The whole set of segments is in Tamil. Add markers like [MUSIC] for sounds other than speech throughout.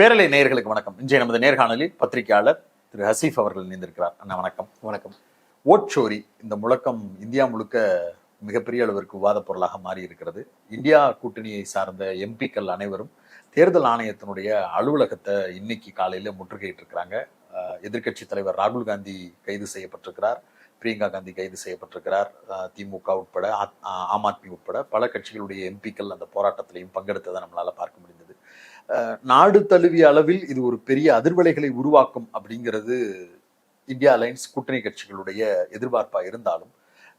பேரலை நேயர்களுக்கு வணக்கம். இன்றைய நமது நேர்காணலில் பத்திரிகையாளர் திரு ஹசீஃப் அவர்கள் இணைந்திருக்கிறார். அண்ணா வணக்கம். வணக்கம். ஓட்சோரி இந்த முழக்கம் இந்தியா முழுக்க மிகப்பெரிய அளவிற்கு விவாத பொருளாக மாறி இருக்கிறது இந்தியா கூட்டணியை சார்ந்த எம்பிக்கள் அனைவரும் தேர்தல் ஆணையத்தினுடைய அலுவலகத்தை இன்னைக்கு காலையில முற்றுகையிட்டு இருக்கிறாங்க எதிர்கட்சி தலைவர் ராகுல் காந்தி கைது செய்யப்பட்டிருக்கிறார். பிரியங்கா காந்தி கைது செய்யப்பட்டிருக்கிறார். திமுக உட்பட ஆம் ஆத்மி உட்பட பல கட்சிகளுடைய எம்பிக்கள் அந்த போராட்டத்திலையும் பங்கெடுத்ததை நம்மளால பார்க்க முடிந்தது. நாடு தழுவிய அளவில் இது ஒரு பெரிய அதிர்வலைகளை உருவாக்கும் அப்படிங்கிறது இந்தியா அலைன்ஸ் கூட்டணி கட்சிகளுடைய எதிர்பார்ப்பா இருந்தாலும்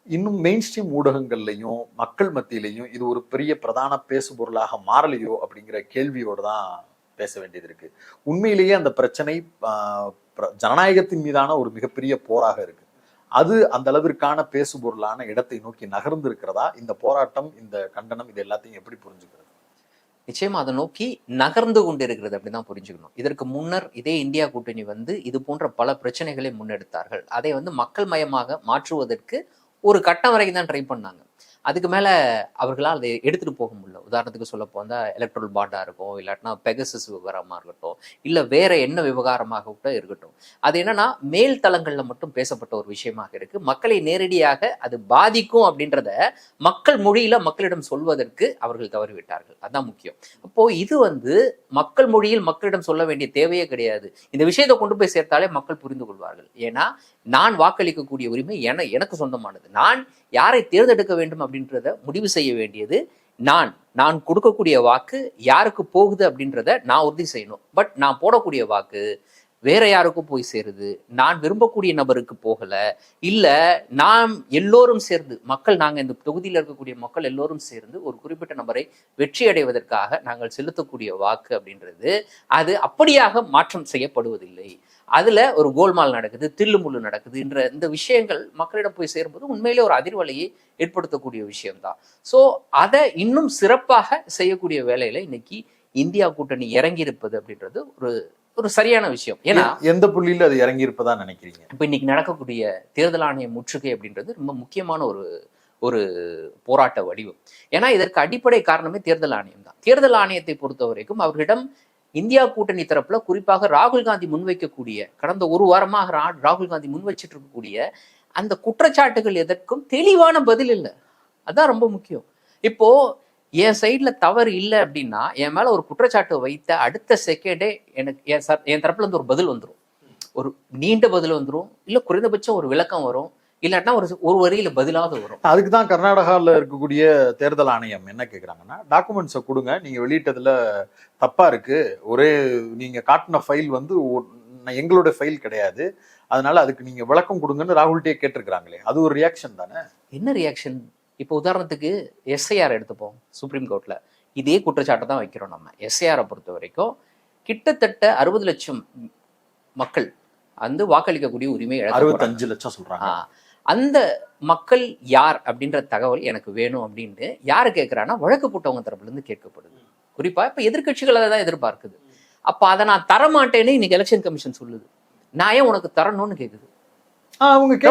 இன்னும் மெயின் ஸ்ட்ரீம் ஊடகங்கள்லையும் மக்கள் மத்தியிலையும் இது ஒரு பெரிய பிரதான பேசு பொருளாக மாறலையோ அப்படிங்கிற கேள்வியோடு தான் பேச வேண்டியது இருக்கு. உண்மையிலேயே அந்த பிரச்சனை ஆஹ், பிர- ஜனநாயகத்தின் மீதான ஒரு மிகப்பெரிய போராக இருக்கு. அது அந்த அளவிற்கான பேசு பொருளான இடத்தை நோக்கி நகர்ந்து இருக்கிறதா இந்த போராட்டம் இந்த கண்டனம் இது எல்லாத்தையும் எப்படி புரிஞ்சுக்கிறது? நிச்சயமா அதை நோக்கி நகர்ந்து கொண்டிருக்கிறது அப்படிதான் புரிஞ்சுக்கணும். இதற்கு முன்னர் இதே இந்தியா கூட்டணி வந்து இது போன்ற பல பிரச்சனைகளை முன்னெடுத்தார்கள். அதை வந்து மக்கள் மயமாக மாற்றுவதற்கு ஒரு கட்டம் வரைக்கும் தான் ட்ரை பண்ணாங்க. அதுக்கு மேலே அவர்களால் அதை எடுத்துகிட்டு போக முடியல. உதாரணத்துக்கு சொல்ல போந்தா எலக்ட்ரல் பாண்டாக இருக்கும் இல்லாட்டினா பெகசஸ் விவகாரமாக இருக்கட்டும் இல்லை வேற என்ன விவகாரமாக கூட இருக்கட்டும். அது என்னன்னா மேல் தளங்களில் மட்டும் பேசப்பட்ட ஒரு விஷயமாக இருக்கு. மக்களை நேரடியாக அது பாதிக்கும் அப்படின்றத மக்கள் மொழியில் மக்களிடம் சொல்வதற்கு அவர்கள் தவறிவிட்டார்கள். அதுதான் முக்கியம். அப்போ இது வந்து மக்கள் மொழியில் மக்களிடம் சொல்ல வேண்டிய தேவையே கிடையாது. இந்த விஷயத்தை கொண்டு போய் சேர்த்தாலே மக்கள் புரிந்து கொள்வார்கள். ஏன்னா நான் வாக்களிக்கக்கூடிய உரிமை என எனக்கு சொந்தமானது. நான் யாரை தேர்ந்தெடுக்க வேண்டும் அப்படின்றத முடிவு செய்ய வேண்டியது நான். நான் கொடுக்கக்கூடிய வாக்கு யாருக்கு போகுது அப்படின்றத நான் உறுதி செய்யணும். பட் நான் போடக்கூடிய வாக்கு வேற யாருக்கும் போய் சேருது. நான் விரும்பக்கூடிய நபருக்கு போகல. இல்ல நாம் எல்லோரும் சேர்ந்து மக்கள் நாங்கள் இந்த தொகுதியில் இருக்கக்கூடிய மக்கள் எல்லோரும் சேர்ந்து ஒரு குறிப்பிட்ட நபரை வெற்றி அடைவதற்காக நாங்கள் செலுத்தக்கூடிய வாக்கு அப்படின்றது அது அப்படியாக மாற்றம் செய்யப்படுவதில்லை. அதுல ஒரு கோல்மால் நடக்குது தில்லுமுள்ளு நடக்குது என்ற இந்த விஷயங்கள் மக்களிடம் போய் சேரும்போது உண்மையிலே ஒரு அதிர்வலையை ஏற்படுத்தக்கூடிய விஷயம்தான். ஸோ அதை இன்னும் சிறப்பாக செய்யக்கூடிய வேலையில இன்னைக்கு இந்தியா கூட்டணி இறங்கி இருப்பது அப்படின்றது ஒரு ஒரு சரியான விஷயம். ஏன்னா எந்த புள்ளியில அது இறங்கி இருப்பதா நினைக்கிறீங்க? இப்போ இன்னைக்கு நடக்கக்கூடிய தேர்தல் ஆணைய முற்றுகை அப்படின்றது ரொம்ப முக்கியமான ஒரு ஒரு போராட்ட வடிவம். ஏன்னா இதற்கு அடிப்படை காரணமே தேர்தல் ஆணையம் தான். தேர்தல் ஆணையத்தை பொறுத்த வரைக்கும் அவர்களிடம் இந்தியா கூட்டணி தரப்புல குறிப்பாக ராகுல் காந்தி முன்வைக்கக்கூடிய கடந்த ஒரு வாரமாக ராகுல் காந்தி முன்வச்சிட்டு இருக்கக்கூடிய அந்த குற்றச்சாட்டுகள் எதற்கும் தெளிவான பதில் இல்லை. அதான் ரொம்ப முக்கியம். இப்போ என் சைட்ல தவறு இல்லை அப்படின்னா என் மேல ஒரு குற்றச்சாட்டு வைத்த அடுத்த செகண்டே எனக்கு என் என் தரப்புல இருந்து ஒரு பதில் வந்துடும் ஒரு நீண்ட பதில் வந்துடும் இல்லை குறைந்தபட்சம் ஒரு விளக்கம் வரும். இல்லாட்டினா ஒரு ஒரு வரியில பதிலாவது வரும். அதுக்கு தான் கர்நாடகாவில் இருக்கக்கூடிய தேர்தல் ஆணையம் என்ன கேட்குறாங்கன்னா டாக்குமெண்ட்ஸை கொடுங்க. நீங்கள் வெளியிட்டதுல தப்பா இருக்கு. ஒரே நீங்கள் காட்டின ஃபைல் வந்து எங்களோட ஃபைல் கிடையாது. அதனால அதுக்கு நீங்க விளக்கம் கொடுங்கன்னு ராகுல்கிட்டே கேட்டிருக்கிறாங்களே. அது ஒரு ரியாக்ஷன் தானே? என்ன ரியாக்ஷன் இப்போ உதாரணத்துக்கு எஸ்ஐஆர் எடுத்துப்போம் சுப்ரீம் கோர்ட்ல இதே குற்றச்சாட்டை தான் வைக்கிறோம் நம்ம. எஸ்ஐஆரை பொறுத்த வரைக்கும் கிட்டத்தட்ட அறுபது லட்சம் மக்கள் வந்து வாக்களிக்கக்கூடிய உரிமை அறுபத்தஞ்சு லட்சம் சொல்றாங்க. அந்த மக்கள் யார் அப்படின்ற தகவல் எனக்கு வேணும் அப்படின்னு யாரு கேட்கிறான்னா வழக்கு போட்டவங்க தரப்புல இருந்து கேட்கப்படுது. குறிப்பா இப்ப எதிர்க்கட்சிகள் அதை தான் எதிர்பார்க்குது. அப்ப அதை நான் தரமாட்டேன்னு இன்னைக்கு எலெக்ஷன் கமிஷன் சொல்லுது. நான் ஏன் உனக்கு தரணும்னு கேக்குது? ஆ, அவங்க.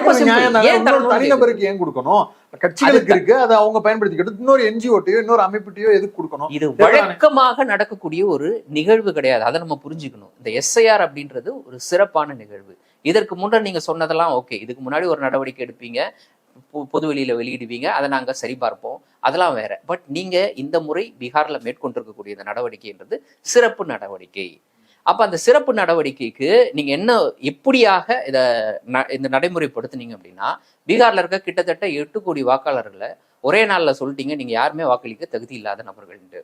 ஏன் தனிநபருக்கு கொடுக்கணும்? கட்சிகளுக்கு இருக்கு. அதை அவங்க பயன்படுத்திக்கிட்டு இன்னொரு என்ஜிஓட்டையோ இன்னொரு அமைப்பிட்டையோ எதுக்கு கொடுக்கணும்? இது. வழக்கமாக நடக்கக்கூடிய ஒரு நிகழ்வு கிடையாது. அதை நம்ம புரிஞ்சுக்கணும். இந்த எஸ்ஐஆர் அப்படின்றது ஒரு சிறப்பான நிகழ்வு. இதற்கு முன்னர் நீங்க சொன்னதெல்லாம் ஓகே இதுக்கு முன்னாடி ஒரு நடவடிக்கை எடுப்பீங்க பொ- பொது வெளியில வெளியிடுவீங்க அதை நாங்க சரிபார்ப்போம் அதெல்லாம் வேற. பட் நீங்க இந்த முறை பீகார்ல மேற்கொண்டிருக்கக்கூடிய இந்த நடவடிக்கைன்றது சிறப்பு நடவடிக்கை. அப்ப அந்த சிறப்பு நடவடிக்கைக்கு நீங்க என்ன எப்படியாக இத ந- இந்த நடைமுறைப்படுத்துனீங்க அப்படின்னா பீகார்ல இருக்க கிட்டத்தட்ட எட்டு கோடி வாக்காளர்களை ஒரே நாள்ல சொல்லிட்டீங்க நீங்க யாருமே வாக்களிக்க தகுதி இல்லாத நபர்கள்ன்ட்டு.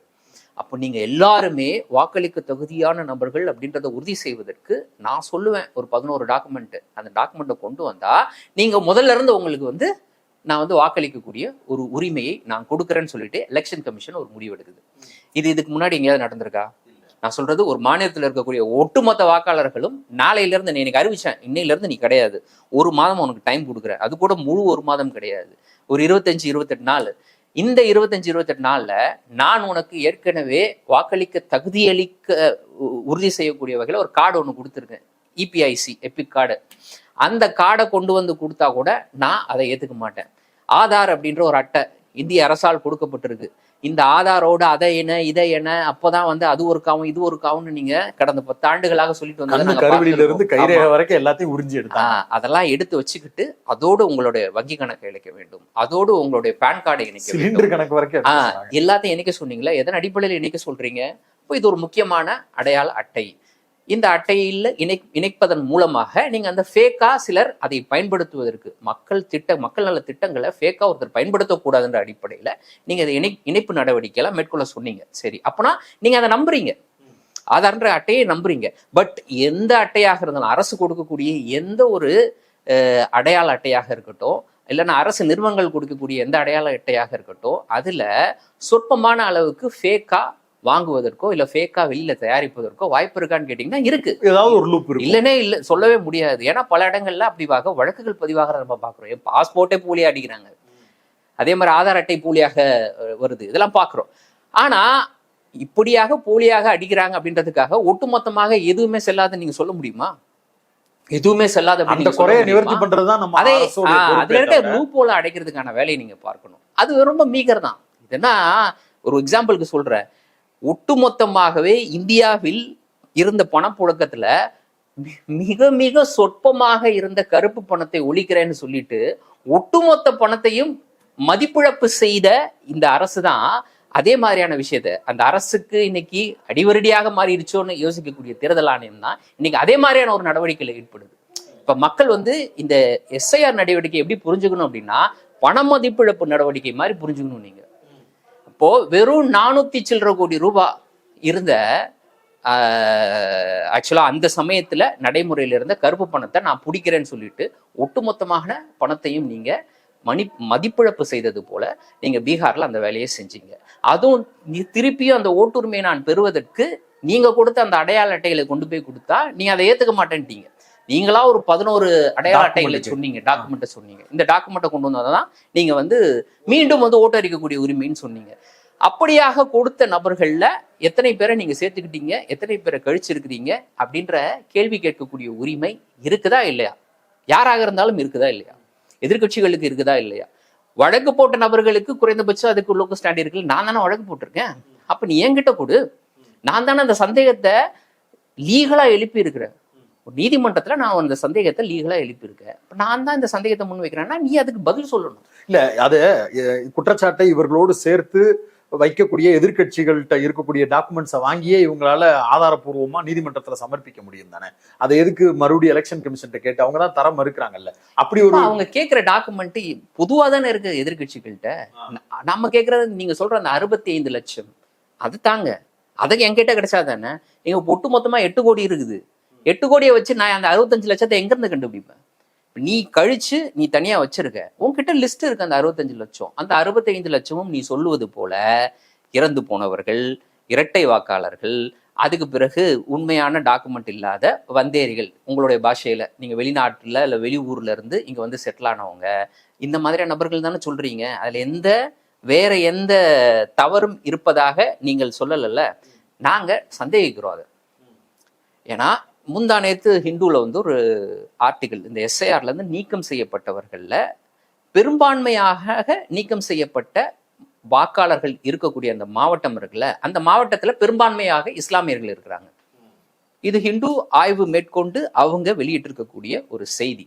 அப்போ நீங்கள் எல்லாருமே வாக்களிக்க தகுதியான நபர்கள் அப்படின்றத உறுதி செய்வதற்கு நான் சொல்லுவேன் ஒரு பதினோரு டாக்குமெண்ட்டு அந்த டாக்குமெண்ட்டை கொண்டு வந்தால் நீங்கள் முதல்ல இருந்து உங்களுக்கு வந்து நான் வந்து வாக்களிக்கக்கூடிய ஒரு உரிமையை நான் கொடுக்குறேன்னு சொல்லிட்டு எலெக்ஷன் கமிஷன் ஒரு முடிவு எடுக்குது. இது இதுக்கு முன்னாடி எங்கேயாவது நடந்திருக்கா? நான் சொல்றது ஒரு மாநிலத்தில் இருக்கக்கூடிய ஒட்டுமொத்த வாக்காளர்களும் நாளையிலேருந்து நீ எனக்கு அறிவிச்சேன் இன்னையிலிருந்து நீ கிடையாது. ஒரு மாதம் உனக்கு டைம் கொடுக்குற அது கூட முழு ஒரு மாதம் கிடையாது. ஒரு இருபத்தஞ்சு இருபத்தெட்டு நாள். இந்த இருபத்தஞ்சு இருபத்தெட்டு நாளில் நான் உனக்கு ஏற்கனவே வாக்களிக்க தகுதியளிக்க உ- உறுதி செய்யக்கூடிய வகையில ஒரு கார்டு ஒன்று கொடுத்துருக்கேன். இபிஐசி எபிக் கார்டு அந்த கார்டை கொண்டு வந்து கொடுத்தா கூட நான் அதை ஏத்துக்க மாட்டேன். ஆதார் அப்படின்ற ஒரு அட்டை இந்திய அரசால் கொடுக்கப்பட்டிருக்கு இந்த ஆதாரோட அதை என்ன இதை என்ன அப்போதான் வந்து அது ஒரு காவும் இது ஒரு காவும்னு நீங்க கடந்த பத்து ஆண்டுகளாக சொல்லிட்டு இருந்து பார்த்திருக்கோம். கைரேகை. வரைக்கும் எல்லாத்தையும் உறிஞ்சி எடுத்தாங்க ஆ, அதெல்லாம் எடுத்து வச்சுக்கிட்டு அதோடு உங்களுடைய வங்கி கணக்கை இணைக்க வேண்டும் அதோடு உங்களுடைய பேன் கார்டை இணைக்க சிலிண்டர் கணக்கு வரைக்கும் எடுத்து வந்தாங்க. எல்லாத்தையும் இணைக்க சொன்னீங்களா எதன் அடிப்படையில் இணைக்க சொல்றீங்க இப்போ இது ஒரு முக்கியமான அடையாள அட்டை இந்த அட்டையில் இணை இணைப்பதன் மூலமாக நீங்கள் அந்த ஃபேக்காக சிலர் அதை பயன்படுத்துவதற்கு மக்கள் திட்ட மக்கள் நல திட்டங்களை ஃபேக்காக ஒருத்தர் பயன்படுத்தக்கூடாதுன்ற அடிப்படையில் நீங்கள் அதை இணை இணைப்பு நடவடிக்கையெல்லாம் மேற்கொள்ள சொன்னீங்க. சரி அப்போனா நீங்கள் அதை நம்புறீங்க. ஆதார்ன்ற அட்டையை நம்புறீங்க. பட் எந்த அட்டையாக இருந்தாலும் அரசு கொடுக்கக்கூடிய எந்த ஒரு அடையாள அட்டையாக இருக்கட்டும் இல்லைன்னா அரசு நிறுவனங்கள் கொடுக்கக்கூடிய எந்த அடையாள அட்டையாக இருக்கட்டும் அதில் சொற்பமான அளவுக்கு ஃபேக்காக வாங்குவதற்கோ இல்ல ஃபேக்கா வெளியில தயாரிப்பதற்கோ வாய்ப்பு இருக்கான்னு கேட்டீங்கன்னா இருக்கு. ஏதாவது ஒரு லூப் இல்லனே இல்ல சொல்லவே முடியாது. ஏன்னா பல இடங்கள்ல அப்படிவாக வழக்குகள் பதிவாக நம்ம பாக்குறோம் பாஸ்போர்ட்டே போலியா அடிக்கிறாங்க. அதே மாதிரி ஆதார் அட்டை போலியாக வருது. இதெல்லாம் பாக்குறோம் ஆனா இப்படியாக போலியாக அடிக்கிறாங்க அப்படின்றதுக்காக ஒட்டுமொத்தமாக எதுவுமே செல்லாத நீங்க சொல்ல முடியுமா? எதுவுமே செல்லாத அந்த குறைய? நிவர்த்தி பண்றதுதான் நம்ம அதே அதுல இருக்க தவிர. லூப் ஹோல அடைக்கிறதுக்கான வேலையை நீங்க பார்க்கணும். அது ரொம்ப மீகர் தான். இதுனா ஒரு எக்ஸாம்பிளுக்கு சொல்றேன். ஒட்டுமொத்தமாகவே இந்தியாவில் இருந்த பணப்புழக்கத்துல மிக மிக சொற்பமாக இருந்த கருப்பு பணத்தை ஒழிக்கிறேன்னு சொல்லிட்டு ஒட்டுமொத்த பணத்தையும் மதிப்பிழப்பு செய்த இந்த அரசு தான் அதே மாதிரியான விஷயத்த. அந்த அரசுக்கு இன்னைக்கு அடிவரடியாக மாறிடுச்சோன்னு யோசிக்கக்கூடிய தேர்தல் ஆணையம் தான் இன்னைக்கு அதே மாதிரியான ஒரு நடவடிக்கையில் ஈடுபடுது. இப்ப மக்கள் வந்து இந்த எஸ்ஐஆர் நடவடிக்கை எப்படி புரிஞ்சுக்கணும் அப்படின்னா பண மதிப்பிழப்பு நடவடிக்கை மாதிரி புரிஞ்சுக்கணும் நீங்க. அப்போ வெறும் நானூத்தி சில்லற கோடி ரூபாய் இருந்த ஆக்சுவலா அந்த சமயத்துல நடைமுறையில இருந்த கருப்பு பணத்தை நான் பிடிக்கிறேன்னு சொல்லிட்டு ஒட்டுமொத்தமான பணத்தையும் நீங்க மணி மதிப்பிழப்பு செய்தது போல நீங்க பீகார்ல அந்த வேலையை செஞ்சீங்க. அதுவும் நீ- திருப்பியும் அந்த ஓட்டுரிமையை நான் பெறுவதற்கு நீங்க கொடுத்த அந்த அடையாள அட்டைகளை கொண்டு போய் கொடுத்தா நீங்க அதை ஏத்துக்க மாட்டேன்ட்டீங்க. நீங்களா ஒரு பதினோரு அடையாள அட்டைகளை. சொன்னீங்க டாக்குமெண்ட்டை சொன்னீங்க. இந்த டாக்குமெண்ட்டை கொண்டு வந்தாதான் நீங்க வந்து மீண்டும் வந்து ஓட்டு அளிக்கக்கூடிய உரிமைன்னு சொன்னீங்க. அப்படியாக கொடுத்த நபர்கள்ல எத்தனை பேரை நீங்க சேர்த்துக்கிட்டீங்க எத்தனை பேரை கழிச்சிருக்கிறீங்க அப்படின்ற கேள்வி கேட்கக்கூடிய உரிமை இருக்குதா இல்லையா? யாராக இருந்தாலும் இருக்குதா இல்லையா? எதிர்க்கட்சிகளுக்கு இருக்குதா இல்லையா? வழக்கு போட்ட நபர்களுக்கு குறைந்தபட்சம் அதுக்கு லோக்கல் ஸ்டாண்ட் இருக்குல்ல. நான் தானே வழக்கு போட்டிருக்கேன். அப்ப நீ என்கிட்ட கொடு. நான் தானே அந்த சந்தேகத்தை லீகலா எழுப்பி இருக்கிறேன் நீதிமன்றத்துல நான் அந்த சந்தேகத்தை லீகலா எழுப்பியிருக்கேன். இப்ப நான் தான் இந்த சந்தேகத்தை முன் வைக்கிறேன்னா நீ அதுக்கு பதில் சொல்லணும். இல்ல அது குற்றச்சாட்டை இவர்களோடு சேர்த்து வைக்கக்கூடிய எதிர்க்கட்சிகள்கிட்ட இருக்கக்கூடிய டாக்குமெண்ட்ஸை வாங்கியே இவங்களால ஆதாரப்பூர்வமா நீதிமன்றத்துல சமர்ப்பிக்க முடியும் தானே? அதை எதுக்கு மறுபடியும் எலெக்ஷன் கமிஷன் கேட்டு அவங்க தான் தர மறுக்கிறாங்கல்ல? அப்படி ஒரு அவங்க கேக்குற டாக்குமெண்ட் பொதுவா தானே இருக்கு எதிர்கட்சிகள்கிட்ட நம்ம கேக்குறது நீங்க சொல்ற அந்த அறுபத்தி ஐந்து லட்சம் அது தாங்க. அதுக்கு என்கிட்ட கிடைச்சா தானே? எங்க ஒட்டு மொத்தமா எட்டு கோடி இருக்குது. எட்டு கோடியை வச்சு நான் அந்த அறுபத்தஞ்சு லட்சத்தை எங்கேருந்து கண்டுபிடிப்பேன் நீ கழிச்சு நீ தனியாக வச்சிருக்க. உன்கிட்ட லிஸ்ட் இருக்கு அந்த அறுபத்தஞ்சு லட்சம். அந்த அறுபத்தைந்து லட்சமும் நீ சொல்லுவது போல இறந்து போனவர்கள் இரட்டை வாக்காளர்கள் அதுக்கு பிறகு உண்மையான டாக்குமெண்ட் இல்லாத வந்தேரிகள். உங்களுடைய பாஷையில வெளிநாட்டில் இல்லை வெளி வெளியூர்ல இருந்து இங்கே வந்து செட்டில் ஆனவங்க. இந்த மாதிரியான நபர்கள் தானே சொல்றீங்க. அதில் எந்த வேற எந்த தவறும் இருப்பதாக நீங்கள் சொல்லலைல்ல. நாங்கள் சந்தேகிக்கிறோம் அதை. ஏன்னா முந்தா நேத்து ஹிந்துவில் வந்து ஒரு ஆர்டிகிள் இந்த எஸ்ஐஆர்ல இருந்து நீக்கம் செய்யப்பட்டவர்கள்ல பெரும்பான்மையாக நீக்கம் செய்யப்பட்ட வாக்காளர்கள் இருக்கக்கூடிய அந்த மாவட்டம் இருக்குல்ல அந்த மாவட்டத்துல பெரும்பான்மையாக இஸ்லாமியர்கள் இருக்கிறாங்க. இது ஹிந்து ஆய்வு மேற்கொண்டு அவங்க வெளியிட்டிருக்கக்கூடிய ஒரு செய்தி.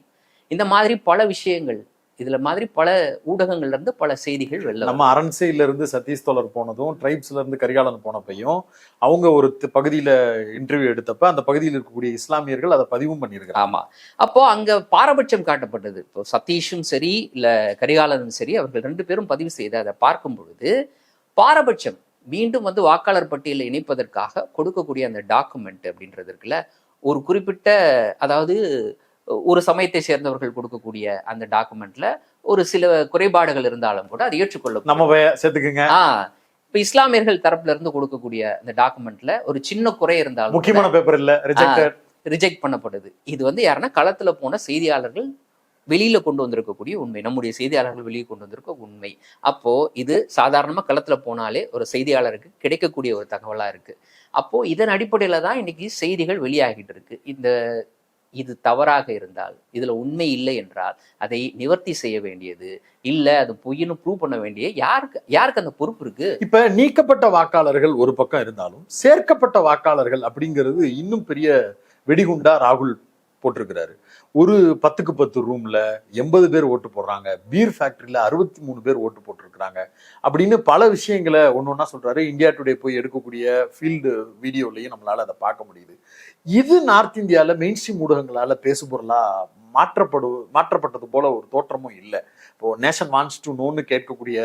இந்த மாதிரி பல விஷயங்கள் இதுல மாதிரி பல ஊடகங்கள்ல இருந்து பல செய்திகள் வெளில நம்ம அரண்சையில இருந்து சதீஷ் தோழர் போனதும் ட்ரைப்ஸ்ல இருந்து கரிகாலன் போனப்பையும் அவங்க ஒரு பகுதியில இன்டர்வியூ எடுத்தப்ப அந்த பகுதியில் இருக்கக்கூடிய இஸ்லாமியர்கள் அதை பதிவும் பண்ணியிருக்காங்க. ஆமா. அப்போ அங்க பாரபட்சம் காட்டப்பட்டது. இப்போ சதீஷும் சரி இல்ல கரிகாலனும் சரி அவர்கள் ரெண்டு பேரும் பதிவு செய்து அதை பார்க்கும் பொழுது பாரபட்சம் மீண்டும் வந்து வாக்காளர் பட்டியலை இணைப்பதற்காக கொடுக்கக்கூடிய அந்த டாக்குமெண்ட் அப்படின்றது இருக்குல்ல ஒரு குறிப்பிட்ட அதாவது ஒரு சமயத்தை சேர்ந்தவர்கள் கொடுக்கக்கூடிய அந்த டாக்குமெண்ட்ல ஒரு சில குறைபாடுகள் இருந்தாலும் கூட அது ஏற்றுக்கொள்ள நம்ம சேர்த்துக்குங்க. இப்ப இஸ்லாமியர்கள் தரப்புல இருந்து கொடுக்கக்கூடிய அந்த டாக்குமெண்ட்ல ஒரு சின்ன குறை இருந்தாலும் முக்கியமான பேப்பர் இல்ல ரிஜெக்ட் பண்ணப்படுது. இது வந்து யாருன்னா களத்துல போன செய்தியாளர்கள் வெளியில கொண்டு வந்திருக்கக்கூடிய உண்மை. நம்முடைய செய்தியாளர்கள் வெளியே கொண்டு வந்திருக்க உண்மை. அப்போ இது சாதாரணமா களத்துல போனாலே ஒரு செய்தியாளருக்கு கிடைக்கக்கூடிய ஒரு தகவலா இருக்கு. அப்போ இதன் அடிப்படையில தான் இன்னைக்கு செய்திகள் வெளியாகிட்டு இருக்கு. இந்த இது தவறாக இருந்தால் இதுல உண்மை இல்லை என்றால் அதை நிவர்த்தி செய்ய வேண்டியது இல்ல அது பொய்னு ப்ரூவ் பண்ண வேண்டிய யாருக்கு யாருக்கு அந்த பொறுப்பு இருக்கு? இப்ப நீக்கப்பட்ட வாக்காளர்கள் ஒரு பக்கம் இருந்தாலும் சேர்க்கப்பட்ட வாக்காளர்கள் அப்படிங்கிறது இன்னும் பெரிய வெடிகுண்டா ராகுல் போட்டிருக்கிறாரு. ஒரு பத்துக்கு பத்து ரூம்ல எண்பது பேர் ஓட்டு போடுறாங்க. பீர் ஃபேக்டரியில அறுபத்தி மூணு பேர் ஓட்டு போட்டிருக்கிறாங்க. அப்படின்னு பல விஷயங்களை ஒன்று ஒன்றா சொல்றாரு. இந்தியா டுடே போய் எடுக்கக்கூடிய ஃபீல்டு வீடியோலையும் நம்மளால அதை பார்க்க முடியுது. இது நார்த் இந்தியாவில் மெயின் ஸ்ட்ரீம் ஊடகங்களால பேசுபொருளா மாற்றப்படு மாற்றப்பட்டது போல ஒரு தோற்றமும் இல்லை. இப்போ நேஷன் வான்ஸ் டு நோன்னு கேட்கக்கூடிய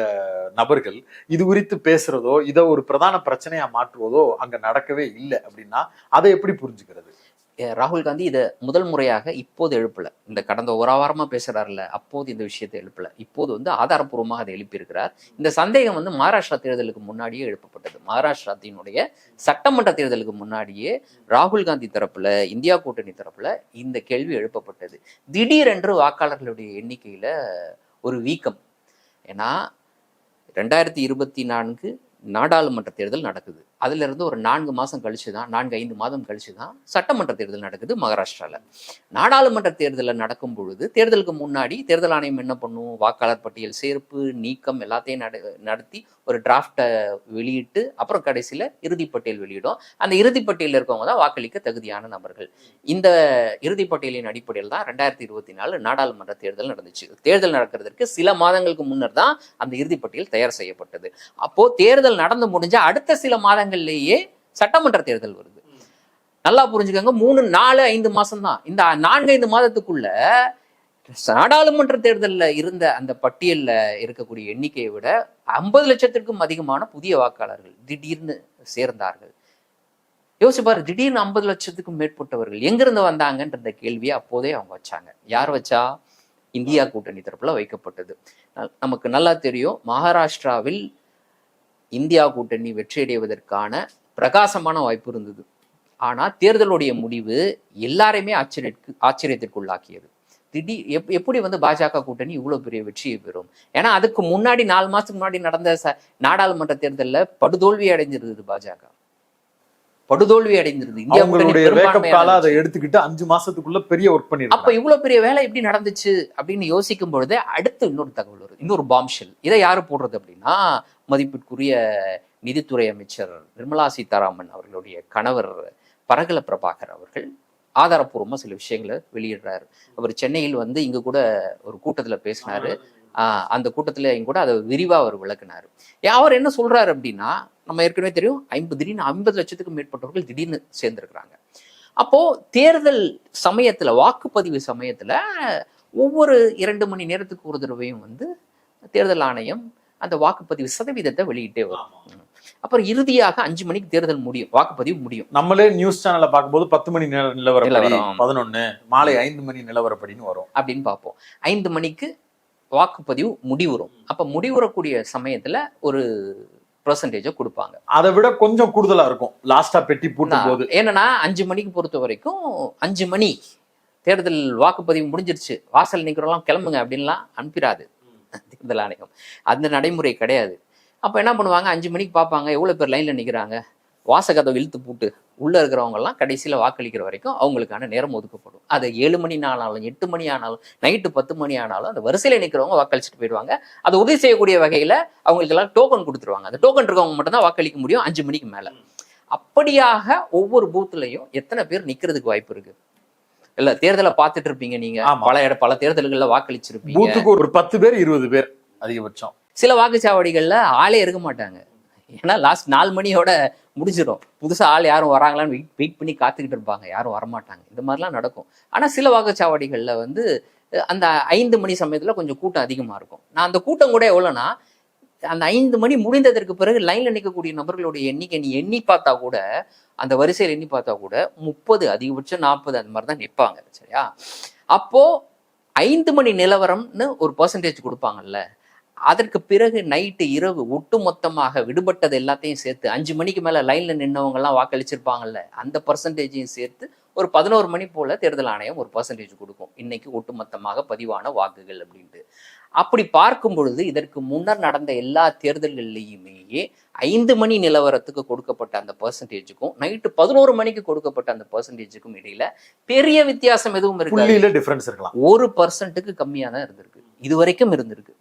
நபர்கள் இது குறித்து பேசுறதோ இதை ஒரு பிரதான பிரச்சனையா மாற்றுவதோ அங்க நடக்கவே இல்லை அப்படின்னா அதை எப்படி புரிஞ்சுக்கிறது? ராகுல் காந்தி இதை முதல் முறையாக இப்போது எழுப்பல. இந்த கடந்த ஒரு வாரமாக பேசுறாருல அப்போது இந்த விஷயத்தை எழுப்பல. இப்போது வந்து ஆதாரப்பூர்வமாக அதை எழுப்பியிருக்கிறார். இந்த சந்தேகம் வந்து மகாராஷ்டிரா தேர்தலுக்கு முன்னாடியே எழுப்பப்பட்டது. மகாராஷ்டிராத்தினுடைய சட்டமன்ற தேர்தலுக்கு முன்னாடியே ராகுல் காந்தி தரப்புல இந்தியா கூட்டணி தரப்புல இந்த கேள்வி எழுப்பப்பட்டது. திடீரென்று வாக்காளர்களுடைய எண்ணிக்கையில ஒரு வீக்கம். ஏன்னா ரெண்டாயிரத்தி இருபத்தி நான்கு நாடாளுமன்ற தேர்தல் நடக்குது. அதுல இருந்து ஒரு நான்கு மாசம் கழிச்சு தான் நான்கு ஐந்து மாதம் கழிச்சு தான் சட்டமன்ற தேர்தல் நடக்குது மகாராஷ்டிரால. நாடாளுமன்ற தேர்தலில் நடக்கும் பொழுது தேர்தலுக்கு முன்னாடி தேர்தல் ஆணையம் என்ன பண்ணும்? வாக்காளர் பட்டியல் சேர்ப்பு நீக்கம் எல்லாத்தையும் நட நடத்தி ஒரு டிராஃப்டை வெளியிட்டு அப்புறம் கடைசியில் இறுதிப்பட்டியல் வெளியிடும். அந்த இறுதிப்பட்டியலில் இருக்கவங்க தான் வாக்களிக்க தகுதியான நபர்கள். இந்த இறுதிப்பட்டியலின் அடிப்படையில் தான் ரெண்டாயிரத்தி இருபத்தி நாலு நாடாளுமன்ற தேர்தல் நடந்துச்சு. தேர்தல் நடக்கிறதுக்கு சில மாதங்களுக்கு முன்னர் தான் அந்த இறுதிப்பட்டியல் தயார் செய்யப்பட்டது. அப்போ தேர்தல் நடந்து முடிஞ்ச அடுத்த சில மாதங்கள் மாதங்கள்லேயே சட்டமன்ற தேர்தல் வருது. நல்லா புரிஞ்சுக்கோங்க மூணு நாலு ஐந்து மாசம் தான் இந்த நான்கு ஐந்து மாதத்துக்குள்ள நாடாளுமன்ற தேர்தல்ல இருந்த அந்த பட்டியல்ல இருக்கக்கூடிய எண்ணிக்கையை விட ஐம்பது லட்சத்திற்கும் அதிகமான புதிய வாக்காளர்கள் திடீர்னு சேர்ந்தார்கள். யோசிப்பார் திடீர்னு ஐம்பது லட்சத்துக்கும் மேற்பட்டவர்கள் எங்கிருந்து வந்தாங்கன்ற கேள்வியை அப்போதே அவங்க வச்சாங்க. யார் வச்சா? இந்தியா கூட்டணி தரப்புல வைக்கப்பட்டது. நமக்கு நல்லா தெரியும் மகாராஷ்டிராவில் இந்தியா கூட்டணி வெற்றியடைவதற்கான பிரகாசமான வாய்ப்பு இருந்தது. ஆனா தேர்தலுடைய முடிவு எல்லாரையுமே ஆச்சரியக்கு ஆச்சரியத்திற்குள்ளாக்கியது. திடீர் எப் எப்படி வந்து பாஜக கூட்டணி இவ்வளவு பெரிய வெற்றியை பெறும்? ஏன்னா அதுக்கு முன்னாடி நாலு மாசத்துக்கு முன்னாடி நடந்த ச- நாடாளுமன்ற தேர்தல்ல படுதோல்வி அடைஞ்சிருந்தது பாஜக. படுதோல்வி அடைந்திருந்தது இந்தியா கூட்டணி அதை. எடுத்துக்கிட்டு அஞ்சு மாசத்துக்குள்ள பெரிய ஒர்க் அப்ப பண்ணிருக்காங்க இவ்வளவு பெரிய வேலை எப்படி நடந்துச்சு? அப்படின்னு யோசிக்கும் பொழுதே அடுத்து இன்னொரு தகவல் இன்னொரு பாம்ஷெல். இதை யாரு போடுறது அப்படின்னா மதிப்பிற்குரிய நிதித்துறை அமைச்சர் நிர்மலா சீதாராமன் அவர்களுடைய கணவர் பரகல பிரபாகர் அவர்கள் ஆதாரப்பூர்வமாக சில விஷயங்களை வெளியிடுறாரு. அவர் சென்னையில் வந்து இங்க கூட ஒரு கூட்டத்துல பேசினாரு. ஆஹ் அந்த கூட்டத்துல கூட அதை விரிவா அவர் விளக்குனாரு. ஏன் அவர் என்ன சொல்றாரு அப்படின்னா நம்ம ஏற்கனவே தெரியும் ஐம்பது திடீர்னு ஐம்பது லட்சத்துக்கும் மேற்பட்டவர்கள் திடீர்னு சேர்ந்துருக்குறாங்க. அப்போ தேர்தல் சமயத்துல வாக்குப்பதிவு சமயத்துல ஒவ்வொரு இரண்டு மணி நேரத்துக்கு ஒரு தடவையும் வந்து தேர்தல் ஆணையம் அந்த வாக்குப்பதிவு சதவீதத்தை வெளியிட்டே வரும். அப்புறம் இறுதியாக அஞ்சு மணிக்கு தேர்தல் முடியும் வாக்குப்பதிவு முடியும். நம்மளே நியூஸ் சேனல்ல பார்க்கும்போது பத்து மணி நிலவரப்படி நிலவரம். பதினொன்னு மாலை ஐந்து மணி நிலவரப்படின்னு வரும். அப்படின்னு பார்ப்போம். ஐந்து மணிக்கு வாக்குப்பதிவு முடிவுறும். அப்ப முடிவுறக்கூடிய சமயத்துல ஒரு பெர்சன்டேஜை கொடுப்பாங்க. அதை விட கொஞ்சம் கூடுதலா இருக்கும். லாஸ்டா பெட்டி பூட்டும் போது என்னன்னா அஞ்சு மணிக்கு பொறுத்த வரைக்கும் அஞ்சு மணி தேர்தல் வாக்குப்பதிவு முடிஞ்சிருச்சு. வாசல் நிக்கிறோம்லாம் கிளம்புங்க அப்படின்லாம் அனுப்பிடாது. தேர்தல் ஆணையம் அந்த நடைமுறை கிடையாது. அப்போ என்ன பண்ணுவாங்க? அஞ்சு மணிக்கு பார்ப்பாங்க. எவ்வளோ பேர் லைனில் நிற்கிறாங்க வாசகதவை இழுத்து போட்டு உள்ளே இருக்கிறவங்கலாம் கடைசியில் வாக்களிக்கிற வரைக்கும் அவங்களுக்கான நேரம் ஒதுக்கப்படும். அது ஏழு மணி ஆனாலும் எட்டு மணி ஆனாலும் நைட்டு பத்து மணி ஆனாலும் அந்த வரிசையில் நிற்கிறவங்க வாக்களிச்சுட்டு போயிடுவாங்க. அதை உதவி செய்யக்கூடிய வகையில் அவங்களுக்கெல்லாம் டோக்கன் கொடுத்துருவாங்க. அந்த டோக்கன் இருக்கவங்க மட்டும்தான் வாக்களிக்க முடியும் அஞ்சு மணிக்கு மேலே. அப்படியாக ஒவ்வொரு பூத்துலையும் எத்தனை பேர் நிக்கிறதுக்கு வாய்ப்பு இருக்கு? இல்ல தேர்தலை பார்த்துட்டு இருப்பீங்க நீங்க. பல இட பல தேர்தல்கள்ல வாக்களிச்சிருப்பீங்க. பூத்துக்கு ஒரு பத்து பேர் இருபது பேர் அதிகபட்சம். சில வாக்குச்சாவடிகள்ல ஆளே இருக்க மாட்டாங்க. ஏன்னா லாஸ்ட் நாலு மணியோட முடிஞ்சிடும் புதுசா ஆள் யாரும் வராங்களான்னு வெயிட் வெயிட் பண்ணி காத்துக்கிட்டு இருப்பாங்க. யாரும் வரமாட்டாங்க. இந்த மாதிரிலாம் நடக்கும். ஆனா சில வாக்குச்சாவடிகள்ல வந்து அந்த ஐந்து மணி சமயத்துல கொஞ்சம் கூட்டம் அதிகமா இருக்கும். நான் அந்த கூட்டம் கூட எவ்வளோன்னா அந்த ஐந்து மணி முடிந்ததற்கு பிறகு லைன்ல நிற்கக்கூடிய நபர்களுடைய எண்ணிக்கை நீ எண்ணி பார்த்தா கூட அந்த வரிசையில் எண்ணி பார்த்தா கூட முப்பது அதிகபட்சம் நாற்பது அந்த மாதிரி தான் நிற்பாங்க சரியா? அப்போ ஐந்து மணி நிலவரம்னு ஒரு பர்சன்டேஜ் கொடுப்பாங்கல்ல அதற்கு பிறகு நைட்டு இரவு ஒட்டு மொத்தமாக விடுபட்டது எல்லாத்தையும் சேர்த்து அஞ்சு மணிக்கு மேல லைன்ல நின்னவங்க எல்லாம் வாக்களிச்சிருப்பாங்கல்ல அந்த பர்சன்டேஜையும் சேர்த்து ஒரு பதினோரு மணி போல தேர்தல் ஆணையம் ஒரு பர்சன்டேஜ் கொடுக்கும். இன்னைக்கு ஒட்டுமொத்தமாக பதிவான வாக்குகள் அப்படின்ட்டு. அப்படி பார்க்கும் பொழுது இதற்கு முன்னர் நடந்த எல்லா தேர்தல்கள்லையுமே ஐந்து மணி நிலவரத்துக்கு கொடுக்கப்பட்ட அந்த பர்சன்டேஜுக்கும் நைட்டு பதினோரு மணிக்கு கொடுக்கப்பட்ட அந்த பர்சன்டேஜுக்கும் இடையில பெரிய வித்தியாசம் எதுவும் புள்ளியில டிஃபரன்ஸ் இருக்கலாம். ஒரு பர்சன்ட்டுக்கு கம்மியா தான் இருந்திருக்கு. இது வரைக்கும் இருந்திருக்கு.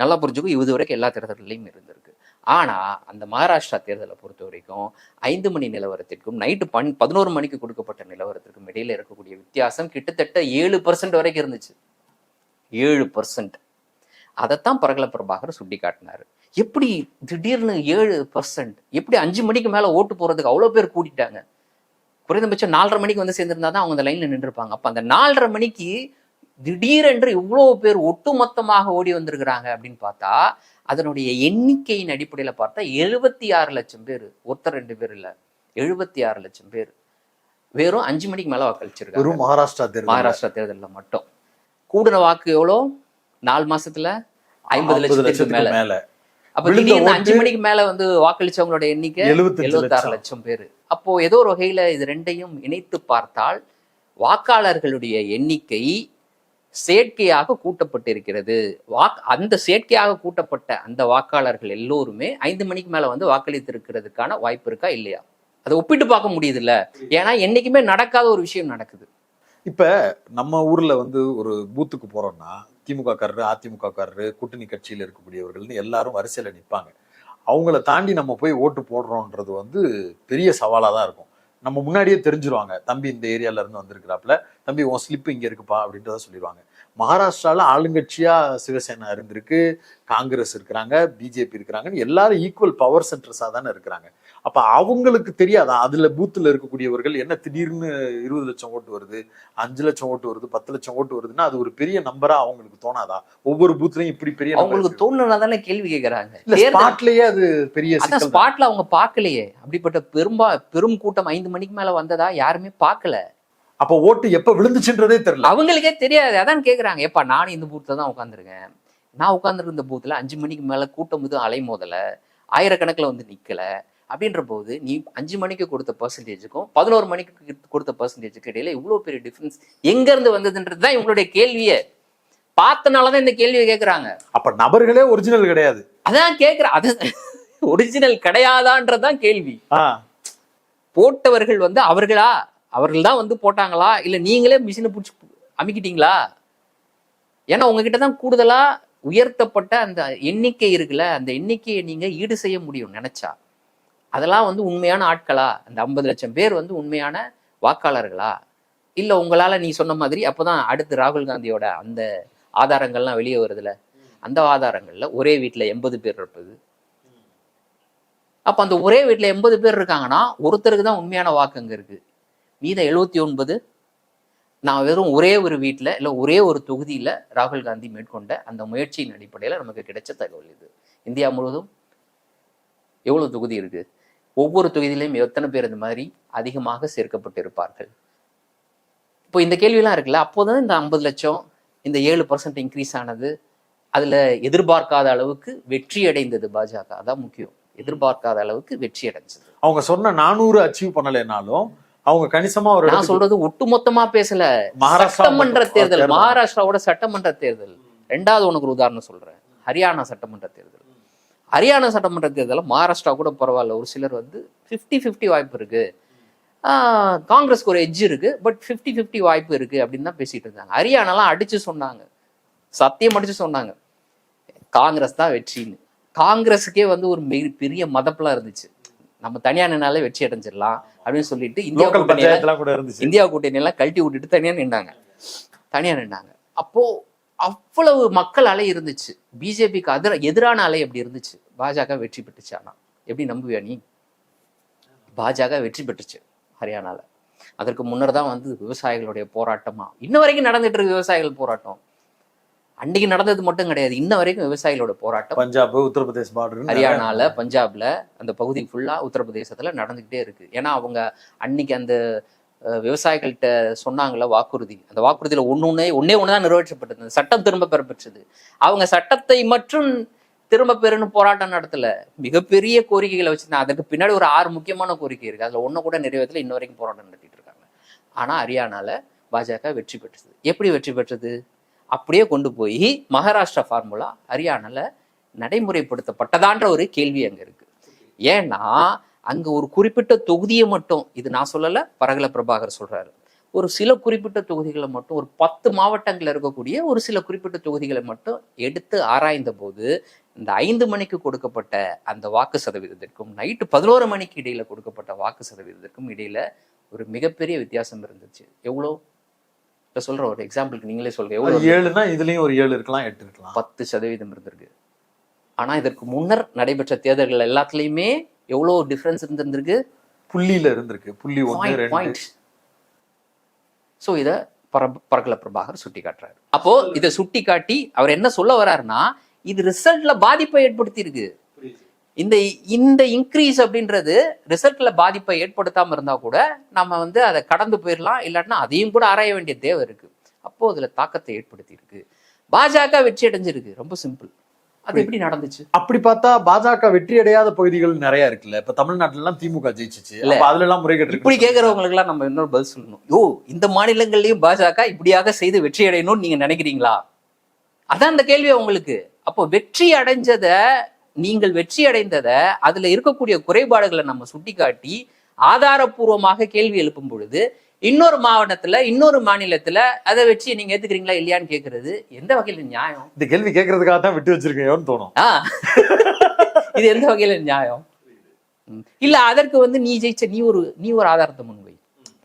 நல்லா புரிஞ்சுக்கும் இது வரைக்கும் எல்லா தேர்தல்லையும் இருந்திருக்கு. ஆனா அந்த மகாராஷ்டிரா தேர்தலை பொறுத்த வரைக்கும் ஐந்து மணி நிலவரத்திற்கும் நைட்டு பன் பதினோரு மணிக்கு கொடுக்கப்பட்ட நிலவரத்திற்கும் இடையில இருக்கக்கூடிய வித்தியாசம் கிட்டத்தட்ட ஏழு பர்சன்ட் வரைக்கும் இருந்துச்சு. ஏழு பர்சன்ட் அதைத்தான் பரகல பிரபாகர் சுட்டி காட்டினாரு எப்படி திடீர்னு ஏழு பர்சன்ட் எப்படி அஞ்சு மணிக்கு மேல ஓட்டு போறதுக்கு அவ்வளவு பேர் கூட்டிட்டாங்க? குறைந்தபட்சம் நாலரை மணிக்கு வந்து சேர்ந்திருந்தா தான் அவங்க அந்த லைன்ல நின்றுருப்பாங்க அப்ப அந்த நாலரை மணிக்கு திடீரென்று இவ்வளவு பேர் ஒட்டுமொத்தமாக ஓடி வந்திருக்கிறாங்க அப்படின்னு பார்த்தா அதனுடைய எண்ணிக்கையின் அடிப்படையில பார்த்தா எழுபத்தி ஆறு லட்சம் பேர் ஒருத்தர் ரெண்டு பேர் இல்ல எழுபத்தி ஆறு லட்சம் பேர் வெறும் அஞ்சு மணிக்கு மேல வாக்களிச்சிருக்காங்க. மகாராஷ்டிரா தேர்தல் மகாராஷ்டிரா தேர்தலில் மட்டும். கூடுன வாக்கு எவ்வளோ? நாலு மாசத்துல ஐம்பது லட்சத்துக்கு மேல. அப்ப திடீர்னு அஞ்சு மணிக்கு மேல வந்து வாக்களிச்சவங்களோட எண்ணிக்கை எழுபத்தாறு லட்சம். லட்சம் பேர். அப்போ ஏதோ ஒரு வகையில இது ரெண்டையும் இணைத்து பார்த்தால் வாக்காளர்களுடைய எண்ணிக்கை செயற்கையாக கூட்டப்பட்டிருக்கிறது. வாக் அந்த செயற்கையாக கூட்டப்பட்ட அந்த வாக்காளர்கள் எல்லோருமே ஐந்து மணிக்கு மேல வந்து வாக்களித்திருக்கிறதுக்கான வாய்ப்பு இருக்கா இல்லையா? அதை ஒப்பிட்டு பார்க்க முடியுது இல்ல ஏன்னா என்னைக்குமே நடக்காத ஒரு விஷயம் நடக்குது. இப்ப நம்ம ஊர்ல வந்து ஒரு பூத்துக்கு போறோம்னா திமுக காரரு அதிமுக காரரு கூட்டணி கட்சியில் இருக்கக்கூடியவர்கள்னு எல்லாரும் வரிசையில் நிற்பாங்க அவங்கள தாண்டி நம்ம போய் ஓட்டு போடுறோன்றது வந்து பெரிய சவாலாக தான் இருக்கும். நம்ம முன்னாடியே தெரிஞ்சிருவாங்க. தம்பி இந்த ஏரியால இருந்து வந்திருக்கிறாப்புல தம்பி உன் ஸ்லிப் இங்க இருக்குப்பா அப்படின்றத சொல்லிடுவாங்க மகாராஷ்டிராவில் ஆளுங்கட்சியா சிவசேனா இருந்திருக்கு காங்கிரஸ் இருக்கிறாங்க பிஜேபி இருக்கிறாங்கன்னு எல்லாரும் ஈக்குவல் பவர் சென்டர்ஸா தானே இருக்கிறாங்க. அப்ப அவங்களுக்கு தெரியாதா? அதுல பூத்துல இருக்கக்கூடியவர்கள் என்ன திடீர்னு இருபது லட்சம் ஓட்டு வருது அஞ்சு லட்சம் ஓட்டு வருது பத்து லட்சம் ஓட்டு வருதுன்னா அது ஒரு பெரிய நம்பரா அவங்களுக்கு தோணாதா? ஒவ்வொரு பூத்லயும் இப்படி பெரிய அவங்களுக்கு. தோணுனா தானே கேள்வி கேட்கறாங்க ஸ்பாட்லயே அது பெரிய. ஸ்பாட்ல அவங்க பார்க்கலையே. அப்படிப்பட்ட பெரும்பா பெரும் கூட்டம் ஐந்து மணிக்கு மேல வந்ததா யாருமே பார்க்கல. அப்ப ஓட்டு எப்ப விழுந்துச்சுன்றதே தெரியல. அவங்களுக்கே தெரியாது. அதான் கேக்குறாங்க. ஏப்பா நானும் இந்த பூத்துல தான் உட்காந்துருக்கேன் நான் உட்காந்துருந்த பூத்துல அஞ்சு மணிக்கு மேல கூட்டம் எதுவும் அலை மோதல ஆயிரக்கணக்கில் வந்து நிக்கல. அப்படின்ற போது நீ அஞ்சு மணிக்கு கொடுத்த பர்சன்டேஜுக்கும் பதினோரு மணிக்கு கொடுத்த பர்சன்டேஜுக்கு இடையில இவ்வளவு பெரிய டிஃபரன்ஸ் எங்க இருந்து வந்ததுன்றது தான் இவங்களுடைய கேள்வியே. பார்த்தனாலதான் இந்த கேள்வியை கேக்குறாங்க. அப்ப நபர்களே ஒரிஜினல் கிடையாது. அதான் கேக்குற அது ஒரிஜினல் கிடையாதான்றதுதான் கேள்வி. போட்டவர்கள் வந்து அவர்களா? அவர்கள் தான் வந்து போட்டாங்களா? இல்ல நீங்களே மிஷினை பிடிச்சி அமுக்கிட்டீங்களா? ஏன்னா உங்ககிட்ட தான் கூடுதலா உயர்த்தப்பட்ட அந்த எண்ணிக்கை இருக்குல்ல அந்த எண்ணிக்கையை நீங்க ஈடு செய்ய முடியும் நினைச்சா. அதெல்லாம் வந்து உண்மையான ஆட்களா? அந்த ஐம்பது லட்சம் பேர் வந்து உண்மையான வாக்காளர்களா? இல்லை உங்களால் நீ சொன்ன மாதிரி அப்போ தான் அடுத்து ராகுல் காந்தியோட அந்த ஆதாரங்கள்லாம் வெளியே வருதுல? அந்த ஆதாரங்களில் ஒரே வீட்டில் எண்பது பேர் இருப்பது. அப்போ அந்த ஒரே வீட்டில் எண்பது பேர் இருக்காங்கன்னா ஒருத்தருக்கு தான் உண்மையான வாக்கு அங்கே இருக்குது மீதம் எழுபத்தி ஒன்பது. நான் வெறும் ஒரே ஒரு வீட்டில் இல்லை ஒரே ஒரு தொகுதியில் ராகுல் காந்தி மேற்கொண்ட அந்த முயற்சியின் அடிப்படையில் நமக்கு கிடைச்ச தகவல் இது. இந்தியா முழுவதும் எவ்வளோ தொகுதி இருக்குது ஒவ்வொரு தொகுதியிலையும் எத்தனை பேர் இந்த மாதிரி அதிகமாக சேர்க்கப்பட்டிருப்பார்கள்? இப்போ இந்த கேள்வியெல்லாம் இருக்குல்ல அப்போதான் இந்த ஐம்பது லட்சம் இந்த ஏழு பர்சன்ட் இன்க்ரீஸ் ஆனது அதுல எதிர்பார்க்காத அளவுக்கு வெற்றி அடைந்தது பாஜக. அதான் முக்கியம். எதிர்பார்க்காத அளவுக்கு வெற்றி அடைஞ்சது. அவங்க சொன்ன நானூறு அச்சீவ் பண்ணலைனாலும் அவங்க கணிசமா ஒரு நான் சொல்றது ஒட்டுமொத்தமா பேசல. சட்டமன்ற தேர்தல். மகாராஷ்டிராவோட சட்டமன்ற தேர்தல். ரெண்டாவது உனக்கு ஒரு உதாரணம் சொல்றேன். ஹரியானா சட்டமன்ற தேர்தல். ஹரியானா சட்டமன்ற தேர்தலில் மகாராஷ்டிரா கூட பரவாயில்ல. ஒரு சிலர் வந்து 50 50 வாய்ப்பு இருக்கு. ஆஹ் காங்கிரஸ்க்கு ஒரு எட்ஜ் இருக்கு பட் 50 50 வாய்ப்பு இருக்கு அப்படின்னு தான் பேசிட்டு இருந்தாங்க. ஹரியானாலாம் அடிச்சு சொன்னாங்க. சத்தியம் அடிச்சு சொன்னாங்க. காங்கிரஸ் தான் வெற்றின்னு. காங்கிரஸுக்கே வந்து ஒரு மிக- பெரிய மதப்பெல்லாம் இருந்துச்சு. நம்ம தனியா நின்னாலே வெற்றி அடைஞ்சிடலாம் அப்படின்னு சொல்லிட்டு இந்தியா லோக்கல் கூட்டணியில பஞ்சாயத்துலாம் கூட இருந்துச்சு. இந்தியா கூட்டணி எல்லாம் கழட்டி விட்டுட்டு தனியா நின்னாங்க. தனியா நின்னாங்க. அப்போ அவ்வளவு மக்கள் அலை இருந்துச்சு. பிஜேபிக்கு அதிர எதிரான அலை எப்படி இருந்துச்சு. பாஜக வெற்றி பெற்றுச்சு ஆனா. எப்படி நம்புவியா நீ? பாஜக வெற்றி பெற்றுச்சு ஹரியானால. அதற்கு முன்னர் தான் வந்து விவசாயிகளுடைய போராட்டமா? இன்ன வரைக்கும் நடந்துட்டு இருக்கு விவசாயிகள் போராட்டம். அன்னைக்கு நடந்தது மட்டும் கிடையாது. இன்ன வரைக்கும் விவசாயிகளோட போராட்டம். பஞ்சாப் உத்தரப்பிரதேஷ் பார்டர் ஹரியானால பஞ்சாப்ல அந்த பகுதி ஃபுல்லா உத்தரப்பிரதேசத்துல நடந்துகிட்டே இருக்கு. ஏன்னா அவங்க அன்னைக்கு அந்த விவசாயிகள்கிட்ட சொன்னாங்கல்ல வாக்குறுதி. அந்த வாக்குறுதியில் ஒன்று ஒன்றே ஒன்றே ஒன்னே தான் நிறைவேற்றப்பட்டது சட்டம் திரும்ப பெறப்பட்டது அவங்க சட்டத்தை மற்றும் திரும்ப பெறுன்னு போராட்டம் நடத்தல. மிகப்பெரிய கோரிக்கைகளை வச்சிருந்தாங்க. அதுக்கு பின்னாடி ஒரு ஆறு முக்கியமான கோரிக்கை இருக்குது அதில் ஒன்றை கூட நிறைவேற்றல. இன்ன வரைக்கும் போராட்டம் நடத்திட்டு இருக்காங்க. ஆனால் ஹரியானால பாஜக வெற்றி பெற்றது. எப்படி வெற்றி பெற்றது? அப்படியே கொண்டு போய் மகாராஷ்டிரா ஃபார்முலா ஹரியானால நடைமுறைப்படுத்தப்பட்டதான்ற ஒரு கேள்வி அங்கே இருக்குது ஏன்னா அங்க ஒரு குறிப்பிட்ட தொகுதியை மட்டும் இது நான் சொல்லல பரகல பிரபாகர் சொல்றாரு. ஒரு சில குறிப்பிட்ட தொகுதிகளை மட்டும் ஒரு பத்து மாவட்டங்கள்ல இருக்கக்கூடிய ஒரு சில குறிப்பிட்ட தொகுதிகளை மட்டும் எடுத்து ஆராய்ந்த போது இந்த ஐந்து மணிக்கு கொடுக்கப்பட்ட அந்த வாக்கு சதவீதத்திற்கும் நைட்டு பதினோரு மணிக்கு இடையில கொடுக்கப்பட்ட வாக்கு சதவீதத்திற்கும் இடையில ஒரு மிகப்பெரிய வித்தியாசம் இருந்துச்சு. எவ்வளோ? இப்ப சொல்ற ஒரு எக்ஸாம்பிளுக்கு நீங்களே சொல்லுங்க. எவ்வளவு அது ஏழுனா இதுலயும் ஒரு ஏழு இருக்கலாம் எட்டு இருக்கலாம். பத்து சதவீதம் இருந்திருக்கு. ஆனா இதற்கு முன்னர் நடைபெற்ற தேர்தல்கள் எல்லாத்துலயுமே எவ்வளவு டிஃபரன்ஸ் இருந்திருக்கு புள்ளியில இருந்திருக்கு. புள்ளி ஒண்ணு பாயிண்ட் ஸோ இதை பர பரகல பிரபாகர் சுட்டி காட்டுறாரு அப்போ இதை சுட்டி காட்டி அவர் என்ன சொல்ல வர்றாருன்னா இது ரிசல்ட்ல பாதிப்பை ஏற்படுத்தி இருக்கு இந்த இந்த இன்க்ரீஸ் அப்படின்றது ரிசல்ட்ல பாதிப்பை ஏற்படுத்தாம இருந்தா கூட நம்ம வந்து அதை கடந்து போயிடலாம் இல்லாட்டினா அதையும் கூட ஆராய வேண்டிய தேவை இருக்கு. அப்போ அதுல தாக்கத்தை ஏற்படுத்தி இருக்கு பாஜக வெற்றி அடைஞ்சிருக்கு. ரொம்ப சிம்பிள் அது எப்படி நடந்துச்சு? அப்படி பார்த்தா பாஜக வெற்றி அடையாத பகுதிகள் நிறைய இருக்குல்ல. இப்ப தமிழ்நாட்டுல எல்லாம் திமுக ஜெயிச்சிச்சு. இல்ல. அதுல எல்லாம் முறைகேடு இப்படி இருக்கு. கேட்கறவங்களுக்கு எல்லாம் நம்ம இன்னொரு பதில் சொல்லணும். யோ இந்த மாநிலங்கள்லயும் பாஜக இப்படியாக செய்து வெற்றி அடையணும்னு நீங்க நினைக்கிறீங்களா? அதான் அந்த கேள்வி உங்களுக்கு. அப்போ வெற்றி அடைஞ்சத நீங்கள் வெற்றி அடைந்தத அதுல இருக்கக்கூடிய குறைபாடுகளை நம்ம சுட்டிக்காட்டி ஆதாரப்பூர்வமாக கேள்வி எழுப்பும் பொழுது இன்னொரு மாவட்டத்துல இன்னொரு மாநிலத்துல அதை வச்சு நீங்க ஏத்துக்கிறீங்களா இல்லையான்னு கேக்குறது எந்த வகையில நியாயம்? இந்த கேள்வி கேட்கறதுக்காக தான் விட்டு வச்சிருக்கேன்னு தோணும். இது எந்த வகையில நியாயம். இல்ல அதற்கு வந்து நீ ஜெயிச்ச நீ ஒரு நீ ஒரு ஆதாரத்தை முன்வை.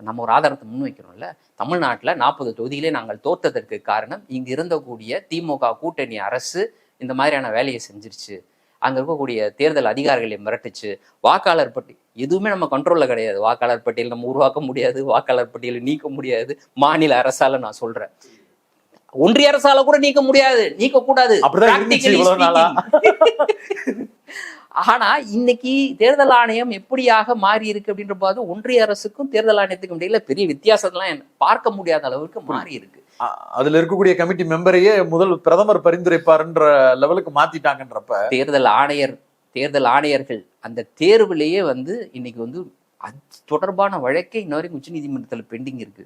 நம்ம ஒரு ஆதாரத்தை முன்வைக்கிறோம்ல. தமிழ்நாட்டுல நாற்பது தொகுதியிலே நாங்கள் தோத்ததற்கு காரணம் இங்க இருந்தக்கூடிய திமுக கூட்டணி அரசு இந்த மாதிரியான வேலையை செஞ்சிருச்சு. அங்க இருக்கக்கூடிய தேர்தல் அதிகாரிகளை மிரட்டுச்சு. வாக்காளர் பட்டியல் எதுவுமே நம்ம கண்ட்ரோல்ல கிடையாது. வாக்காளர் பட்டியல் நம்ம உருவாக்க முடியாது. வாக்காளர் பட்டியலை நீக்க முடியாது. மாநில அரசால நான் சொல்றேன். ஒன்றிய அரசால கூட நீக்க முடியாது. நீக்க கூடாது. [LAUGHS] ஆனா இன்னைக்கு தேர்தல் ஆணையம் எப்படியாக மாறி இருக்கு அப்படின்ற போது ஒன்றிய அரசுக்கும் தேர்தல் ஆணையத்துக்கும் இடையில பெரிய வித்தியாசத்தெல்லாம் பார்க்க முடியாத அளவுக்கு மாறி இருக்கு. அதுல இருக்கக்கூடிய கமிட்டி மெம்பரையே முதல் பிரதமர் பரிந்துரைப்பாருன்ற லெவலுக்கு மாத்திட்டாங்கன்றப்ப தேர்தல் ஆணையர் தேர்தல் ஆணையர்கள் அந்த தேர்விலேயே வந்து இன்னைக்கு வந்து அது தொடர்பான வழக்கே இன்ன வரைக்கும் உச்சநீதிமன்றத்தில் பெண்டிங் இருக்கு.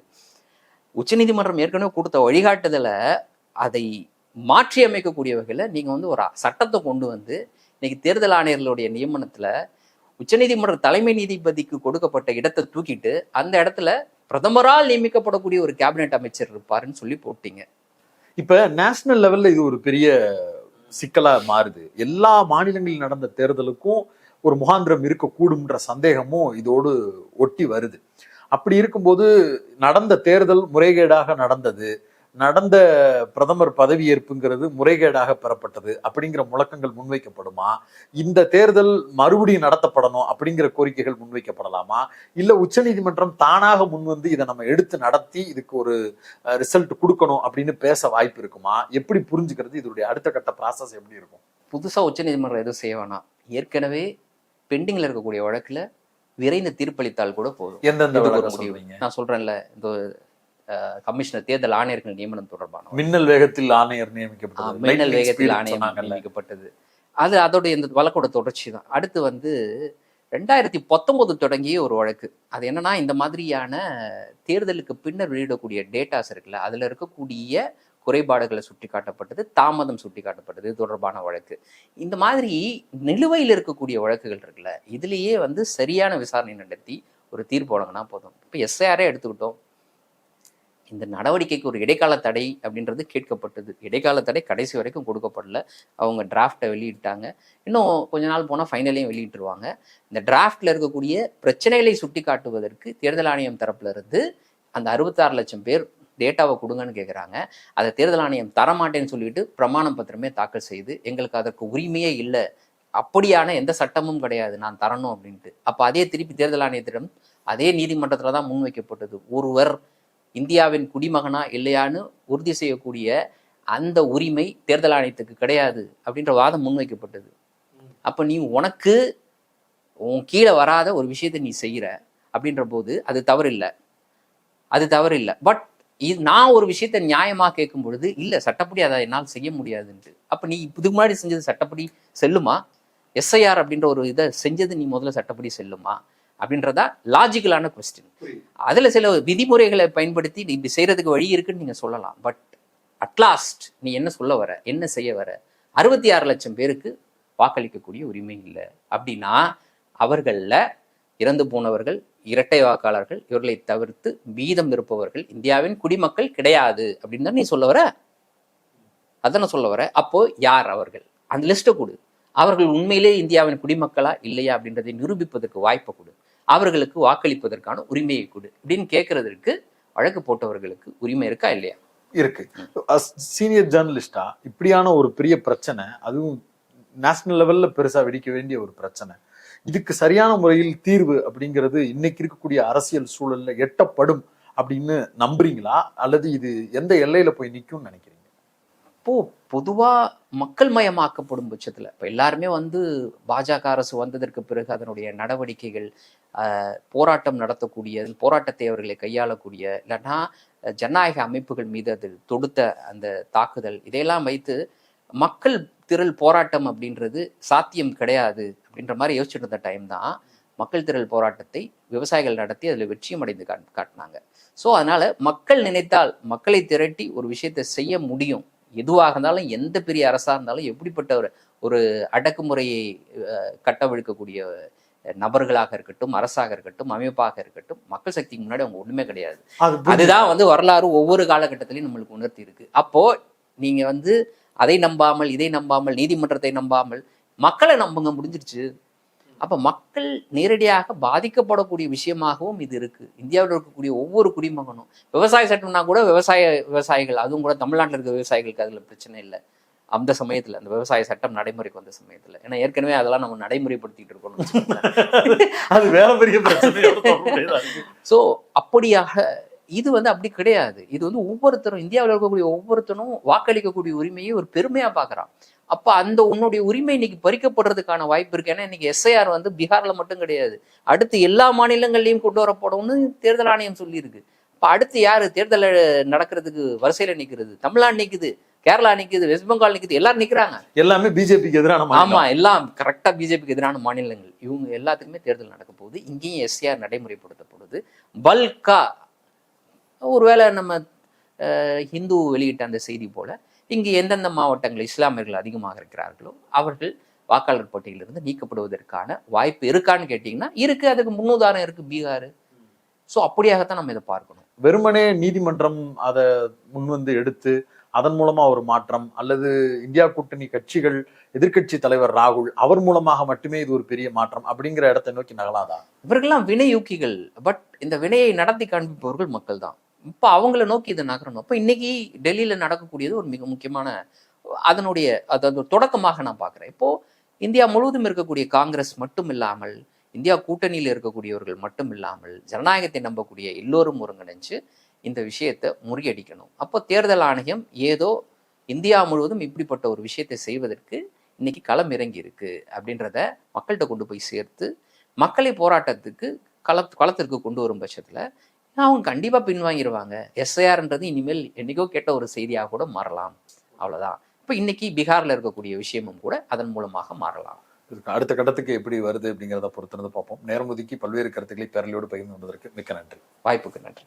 உச்சநீதிமன்றம் ஏற்கனவே கொடுத்த வழிகாட்டுதலை அதை மாற்றி அமைக்கக்கூடிய வகையில நீங்க வந்து ஒரு சட்டத்தை கொண்டு வந்து இன்னைக்கு தேர்தல் ஆணையர்களுடைய நியமனத்துல உச்சநீதிமன்ற தலைமை நீதிபதிக்கு கொடுக்கப்பட்ட இடத்தை தூக்கிட்டு அந்த இடத்துல பிரதமரால் நியமிக்கப்படக்கூடிய ஒரு கேபினெட் அமைச்சர் இருப்பாருன்னு சொல்லி போட்டீங்க. இப்போ நேஷனல் லெவலில் இது ஒரு பெரிய சிக்கலாக மாறுது. எல்லா மாநிலங்களில் நடந்த தேர்தலுக்கும் ஒரு முகாந்திரம் இருக்கக்கூடும்ன்ற சந்தேகமும் இதோடு ஒட்டி வருது. அப்படி இருக்கும்போது நடந்த தேர்தல் முறைகேடாக நடந்தது. நடந்த பிரதமர் பதவியேற்புங்கிறது முறைகேடாக பெறப்பட்டது அப்படிங்கிற முழக்கங்கள் முன்வைக்கப்படுமா? இந்த தேர்தல் மறுபடியும் நடத்தப்படணும் அப்படிங்கிற கோரிக்கைகள் முன்வைக்கப்படலாமா? இல்ல உச்சநீதிமன்றம் தானாக முன்வந்து இதை நம்ம எடுத்து நடத்தி இதுக்கு ஒரு ரிசல்ட் கொடுக்கணும் அப்படின்னு பேச வாய்ப்பு இருக்குமா? எப்படி புரிஞ்சுக்கிறது? இதோடைய அடுத்த கட்ட ப்ராசஸ் எப்படி இருக்கும்? புதுசா உச்சநீதிமன்றம் எதுவும் செய்ய வேணாம். ஏற்கனவே பெண்டிங்ல இருக்கக்கூடிய வழக்குல விரைந்து தீர்ப்பளித்தால் கூட போதும். எந்தெந்த நான் சொல்றேன்ல இந்த கமிஷனர் தேர்தல் ஆணையர்கள் நியமனம் தொடர்பான. மின்னல் வேகத்தில் ஆணையர் நியமிக்கப்பட்டது. மின்னல் வேகத்தில் ஆணையம். நியமிக்கப்பட்டது. அது அதோடைய இந்த வழக்கோட தொடர்ச்சி தான் அடுத்து வந்து ரெண்டாயிரத்தி பத்தொன்பது தொடங்கிய ஒரு வழக்கு. அது என்னன்னா இந்த மாதிரியான தேர்தலுக்கு பின்னர் வெளியிடக்கூடிய டேட்டாஸ் இருக்குல்ல அதுல இருக்கக்கூடிய குறைபாடுகளை சுட்டி காட்டப்பட்டது தாமதம் சுட்டி காட்டப்பட்டது தொடர்பான வழக்கு. இந்த மாதிரி நிலுவையில் இருக்கக்கூடிய வழக்குகள் இருக்குல்ல இதுலேயே வந்து சரியான விசாரணை நடத்தி ஒரு தீர்ப்பு வழங்கினா போதும். இப்போ எஸ்ஐஆரே எடுத்துக்கிட்டோம். இந்த நடவடிக்கைக்கு ஒரு இடைக்கால தடை அப்படின்றது கேட்கப்பட்டது. இடைக்கால தடை கடைசி வரைக்கும் கொடுக்கப்படல. அவங்க டிராஃப்டை வெளியிட்டாங்க. இன்னும் கொஞ்ச நாள் போனால் ஃபைனலையும் வெளியிட்டுருவாங்க. இந்த டிராஃப்டில் இருக்கக்கூடிய பிரச்சனைகளை சுட்டி காட்டுவதற்கு தேர்தல் ஆணையம் தரப்புல இருந்து அந்த அறுபத்தாறு லட்சம் பேர் டேட்டாவை கொடுங்கன்னு கேட்குறாங்க அதை தேர்தல் ஆணையம் தரமாட்டேன்னு சொல்லிட்டு பிரமாணம் பத்திரமே தாக்கல் செய்து எங்களுக்கு அதற்கு உரிமையே இல்லை. அப்படியான எந்த சட்டமும் கிடையாது. நான் தரணும் அப்படின்ட்டு. அப்போ அதே திருப்பி தேர்தல் ஆணையத்திடம் அதே நீதிமன்றத்தில் தான் முன்வைக்கப்பட்டது ஒருவர் இந்தியாவின் குடிமகனா இல்லையான்னு உறுதி செய்யக்கூடிய அந்த உரிமை தேர்தல் ஆணையத்துக்கு கிடையாது அப்படின்ற வாதம் முன்வைக்கப்பட்டது. அப்போ நீ உனக்கு உன் கீழே வராத ஒரு விஷயத்தை நீ செய்கிற அப்படின்ற போது அது தவறு அது தவறு பட் இது நான் ஒரு விஷயத்தை நியாயமாக கேட்கும் பொழுது இல்லை சட்டப்படி அதை என்னால் செய்ய முடியாதுன்ட்டு. அப்போ நீ இதுக்கு முன்னாடி செஞ்சது சட்டப்படி செல்லுமா? எஸ்ஐஆர் அப்படின்ற ஒரு இதை செஞ்சது நீ முதல்ல சட்டப்படி செல்லுமா? அப்படின்றதா லாஜிக்கலான கொஸ்டின் அதுல சில விதிமுறைகளை பயன்படுத்தி நீ இப்படி செய்யறதுக்கு வழி இருக்குன்னு நீங்க சொல்லலாம். பட் அட்லாஸ்ட் நீ என்ன சொல்ல வர என்ன செய்ய வர அறுபத்தி ஆறு லட்சம் பேருக்கு வாக்களிக்கக்கூடிய உரிமை இல்லை. அப்படின்னா அவர்கள்ல இறந்து போனவர்கள் இரட்டை வாக்காளர்கள் இவர்களை தவிர்த்து மீதம் இருப்பவர்கள் இந்தியாவின் குடிமக்கள் கிடையாது அப்படின்னு தான் நீ சொல்ல வர. அதான சொல்ல வர. அப்போ யார் அவர்கள்? அந்த லிஸ்ட்டை கொடு. அவர்கள் உண்மையிலே இந்தியாவின் குடிமக்களா இல்லையா அப்படின்றதை நிரூபிப்பதற்கு வாய்ப்பை கொடு. அவர்களுக்கு வாக்களிப்பதற்கான உரிமையை கொடு அப்படின்னு கேட்கறதற்கு வழக்கு போட்டவர்களுக்கு உரிமை இருக்கா இல்லையா? இருக்கு. சீனியர் ஜேர்னலிஸ்டா இப்படியான ஒரு பெரிய பிரச்சனை அதுவும் நேஷனல் லெவல்ல பெருசா வெடிக்க வேண்டிய ஒரு பிரச்சனை. இதுக்கு சரியான முறையில் தீர்வு அப்படிங்கிறது இன்னைக்கு இருக்கக்கூடிய அரசியல் சூழல்ல எட்டப்படும் அப்படின்னு நம்புறீங்களா? அல்லது இது எந்த எல்லையில போய் நிக்கும்னு நினைக்கிறீங்க? இப்போ பொதுவாக மக்கள் மயமாக்கப்படும் பட்சத்தில் இப்போ எல்லாருமே வந்து பாஜக அரசு வந்ததற்கு பிறகு அதனுடைய நடவடிக்கைகள் போராட்டம் நடத்தக்கூடிய போராட்டத்தை அவர்களை கையாளக்கூடிய இல்லைன்னா ஜனநாயக அமைப்புகள் மீது அது தொடுத்த அந்த தாக்குதல் இதையெல்லாம் வைத்து மக்கள் திரள் போராட்டம் அப்படின்றது சாத்தியம் கிடையாது அப்படின்ற மாதிரி யோசிச்சுட்டு இருந்த டைம் தான் மக்கள் திரள் போராட்டத்தை விவசாயிகள் நடத்தி அதில் வெற்றியும் அடைந்து காட்டினாங்க. ஸோ அதனால மக்கள் நினைத்தால் மக்களை திரட்டி ஒரு விஷயத்தை செய்ய முடியும். எதுவாக இருந்தாலும் எந்த பெரிய அரசா இருந்தாலும் எப்படிப்பட்ட ஒரு ஒரு அடக்குமுறையை கட்டவிழ்க்கக்கூடிய நபர்களாக இருக்கட்டும் அரசாக இருக்கட்டும் அமைப்பாக இருக்கட்டும் மக்கள் சக்திக்கு முன்னாடி அவங்க ஒண்ணுமே கிடையாது. அதுதான் வந்து வரலாறு ஒவ்வொரு காலகட்டத்திலையும் நம்மளுக்கு உணர்த்தி இருக்கு. அப்போ நீங்க வந்து அதை நம்பாமல் இதை நம்பாமல் நீதிமன்றத்தை நம்பாமல் மக்களை நம்புங்க முடிஞ்சிருச்சு. அப்ப மக்கள் நேரடியாக பாதிக்கப்படக்கூடிய விஷயமாகவும் இது இருக்கு. இந்தியாவில் இருக்கக்கூடிய ஒவ்வொரு குடிமகனும் விவசாய சட்டம்னா கூட விவசாய விவசாயிகள் அதுவும் கூட தமிழ்நாட்டில் இருக்க விவசாயிகளுக்கு அதுல பிரச்சனை இல்லை. அந்த சமயத்துல அந்த விவசாய சட்டம் நடைமுறைக்கு வந்த சமயத்துல. ஏன்னா ஏற்கனவே அதெல்லாம் நம்ம நடைமுறைப்படுத்திட்டு இருக்கணும் அது வேற பெரிய இருக்கு. ஸோ அப்படியாக இது வந்து அப்படி கிடையாது. இது வந்து ஒவ்வொருத்தரும் இந்தியாவில் இருக்கக்கூடிய ஒவ்வொருத்தரும் வாக்களிக்கக்கூடிய உரிமையை ஒரு பெருமையா பார்க்கறான் அப்ப அந்த உன்னுடைய உரிமை இன்னைக்கு பறிக்கப்படுறதுக்கான வாய்ப்பு இருக்கு. ஏன்னா இன்னைக்கு எஸ்ஐஆர் வந்து பீகார்ல மட்டும் கிடையாது. அடுத்து எல்லா மாநிலங்கள்லயும் கொண்டு வரப்படும்னு தேர்தல் ஆணையம் சொல்லியிருக்கு. இப்ப அடுத்து யாரு? தேர்தல் நடக்கிறதுக்கு வரிசையில நிக்கிறது. தமிழ்நாடு நிக்குது கேரளா நிக்குது வெஸ்ட் பெங்கால் நிக்குது எல்லாரும் நிக்கிறாங்க. எல்லாமே பிஜேபிக்கு எதிரான ஆமா. எல்லாம் கரெக்டா பிஜேபிக்கு எதிரான மாநிலங்கள். இவங்க எல்லாத்துக்குமே தேர்தல் நடக்க போகுது. இங்கேயும் எஸ்ஆர் நடைமுறைப்படுத்தப்படுது. பல்கா ஒருவேளை நம்ம ஹிந்து வெளியிட்ட அந்த செய்தி போல இங்கு எந்தெந்த மாவட்டங்கள் இஸ்லாமியர்கள் அதிகமாக இருக்கிறார்களோ அவர்கள் வாக்காளர் பட்டியலிருந்து நீக்கப்படுவதற்கான வாய்ப்பு இருக்கான்னு கேட்டிங்கன்னா இருக்கு. அதுக்கு முன்னுதாரணம் இருக்கு பீகார். ஸோ அப்படியாகத்தான் நம்ம இதை பார்க்கணும். வெறுமனே நீதிமன்றம் அதை முன்வந்து எடுத்து அதன் மூலமா ஒரு மாற்றம் அல்லது இந்தியா கூட்டணி கட்சிகள் எதிர்க்கட்சி தலைவர் ராகுல் அவர் மூலமாக மட்டுமே இது ஒரு பெரிய மாற்றம் அப்படிங்கிற இடத்தை நோக்கி நகலாதா? இவர்கள்லாம் வினையூக்கிகள். பட் இந்த வினையை நடத்தி காண்பிப்பவர்கள் மக்கள் தான் இப்போ அவங்கள நோக்கி இதை நகரணும். அப்போ இன்னைக்கு டெல்லியில நடக்கக்கூடியது ஒரு மிக முக்கியமான அதனுடைய அதாவது தொடக்கமாக நான் பார்க்குறேன். இப்போ இந்தியா முழுவதும் இருக்கக்கூடிய காங்கிரஸ் மட்டும் இல்லாமல் இந்தியா கூட்டணியில் இருக்கக்கூடியவர்கள் மட்டும் இல்லாமல் ஜனநாயகத்தை நம்பக்கூடிய எல்லோரும் ஒருங்கிணைஞ்சு இந்த விஷயத்தை முறியடிக்கணும். அப்போ தேர்தல் ஆணையம் ஏதோ இந்தியா முழுவதும் இப்படிப்பட்ட ஒரு விஷயத்தை செய்வதற்கு இன்னைக்கு களம் இறங்கி இருக்கு அப்படின்றத மக்கள்கிட்ட கொண்டு போய் சேர்த்து மக்களை போராட்டத்துக்கு கள களத்திற்கு கொண்டு வரும் பட்சத்தில் அவங்க கண்டிப்பாக பின்வாங்கிடுவாங்க எஸ்ஐஆர்ன்றது இனிமேல் என்னைக்கோ கேட்ட ஒரு செய்தியாக கூட மாறலாம். அவ்வளோதான் இப்போ இன்னைக்கு பீகாரில் இருக்கக்கூடிய விஷயமும் கூட அதன் மூலமாக மாறலாம். இதுக்கு அடுத்த கட்டத்துக்கு எப்படி வருது அப்படிங்கிறத பொறுத்திருந்து பார்ப்போம். நேரம் ஒதுக்கி பல்வேறு கருத்துக்களை பேரலையோடு பகிர்ந்து கொண்டதற்கு மிக்க நன்றி. வாய்ப்புக்கு நன்றி.